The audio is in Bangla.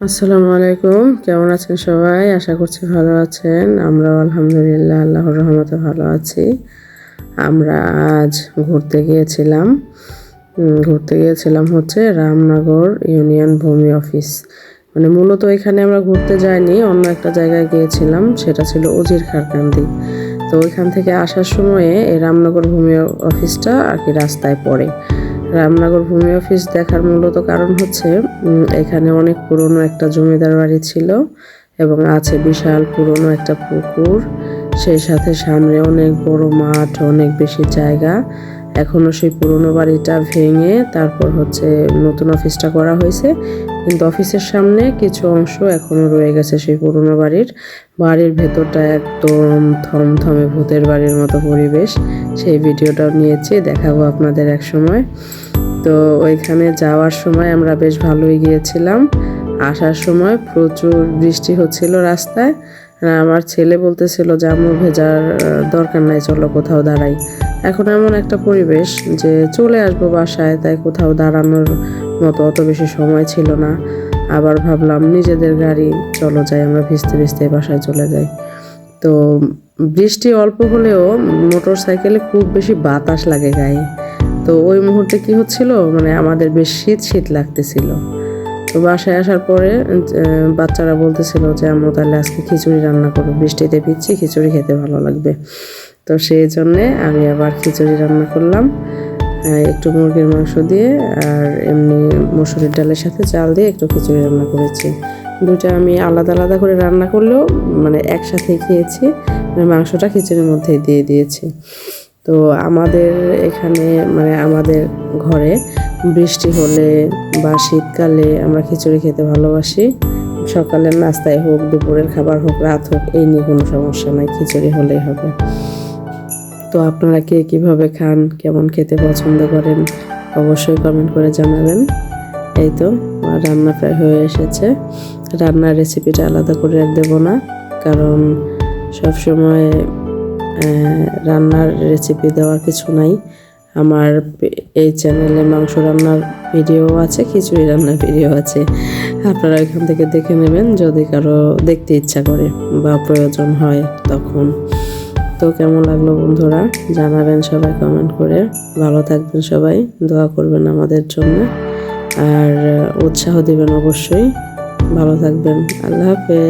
আসসালামু আলাইকুম। কেমন আছেন সবাই? আশা করছি ভালো আছেন। আমরাও আলহামদুলিল্লাহ, আল্লাহর রহমতে ভালো আছি। আমরা আজ ঘুরতে গিয়েছিলাম। ঘুরতে গিয়েছিলাম হচ্ছে রামনগর ইউনিয়ন ভূমি অফিস। মানে মূলত এখানে আমরা ঘুরতে যাইনি, অন্য একটা জায়গায় গিয়েছিলাম, সেটা ছিল উজির খারকান্দি তো ওইখান থেকে আসার সময়ে এই রামনগর ভূমি অফিসটা আর কি রাস্তায় পড়ে। রামনগর ভূমি অফিস দেখার মূলত কারণ হচ্ছে এখানে অনেক পুরনো একটা জমিদার বাড়ি ছিল এবং আছে বিশাল পুরনো একটা পুকুর। সেই সাথে সামনে অনেক বড় মাঠ, অনেক বেশি জায়গা। এখনও সেই পুরনো বাড়িটা ভেঙে তারপর হচ্ছে নতুন অফিসটা করা হয়েছে। কিন্তু অফিসের সামনে কিছু অংশ এখনও রয়ে গেছে সেই পুরনো বাড়ির। বাড়ির ভেতরটা একদম থমথমে ভূতের বাড়ির মতো পরিবেশ। সেই ভিডিওটাও নিয়েছি, দেখাবো আপনাদের এক সময়। তো ওইখানে যাওয়ার সময় আমরা বেশ ভালোই গিয়েছিলাম। আসার সময় প্রচুর বৃষ্টি হচ্ছিল রাস্তায়। আমার ছেলে বলতেছিল যে, আম্মু, ভেজার দরকার নাই, চলো কোথাও দাঁড়াই। এখন এমন একটা পরিবেশ যে চলে আসব বাসায়, তাই কোথাও দাঁড়ানোর মতো অত বেশি সময় ছিল না। আবার ভাবলাম নিজেদের গাড়ি, চলো যাই আমরা ভিজতে ভিজতে বাসায় চলে যাই। তো বৃষ্টি অল্প হলেও মোটর সাইকেলে খুব বেশি বাতাস লাগে গায়ে। তো ওই মুহূর্তে কি হচ্ছিল? মানে আমাদের বেশ শীত শীত লাগতেছিল। তো বাসায় আসার পরে বাচ্চারা বলতেছিল যে আমরা তাহলে আজকে খিচুড়ি রান্না করব বৃষ্টিতে ভিজছি, খিচুড়ি খেতে ভালো লাগবে। তো সেই জন্যে আমি আবার খিচুড়ি রান্না করলাম একটু মুরগির মাংস দিয়ে আর এমনি মসুরির ডালের সাথে চাল দিয়ে একটু খিচুড়ি রান্না করেছি। দুটা আমি আলাদা আলাদা করে রান্না করলেও মানে একসাথে খেয়েছি মানে মাংসটা খিচুড়ির মধ্যে দিয়ে দিয়েছি। তো আমাদের এখানে মানে আমাদের ঘরে বৃষ্টি হলে বা শীতকালে আমরা খিচুড়ি খেতে ভালোবাসি। সকালের নাস্তায় হোক, দুপুরের খাবার হোক, রাত হোক, এই নিয়ে কোনো সমস্যা নাই, খিচুড়ি হলেই হবে। তো আপনারা কে কীভাবে খান, কেমন খেতে পছন্দ করেন, অবশ্যই কমেন্ট করে জানাবেন। এই তো, আমার রান্না প্রায় হয়ে এসেছে। রান্নার রেসিপিটা আলাদা করে আর দেবো না, কারণ সবসময় রান্নার রেসিপি দেওয়ার কিছু নাই। আমার এই চ্যানেলে মাংস রান্নার ভিডিও আছে, খিচুড়ি রান্নার ভিডিও আছে। আপনারা এখান থেকে দেখে নেবেন, যদি কারও দেখতে ইচ্ছা করে বা প্রয়োজন হয়, তখন। তো কেমন লাগল বন্ধুরা? জানাবেন সবাই কমেন্ট করে। ভালো থাকবেন সবাই, দোয়া করবেন আমাদের জন্য। আর উৎসাহ দিবেন অবশ্যই। ভালো থাকবেন। আল্লাহ হাফেজ।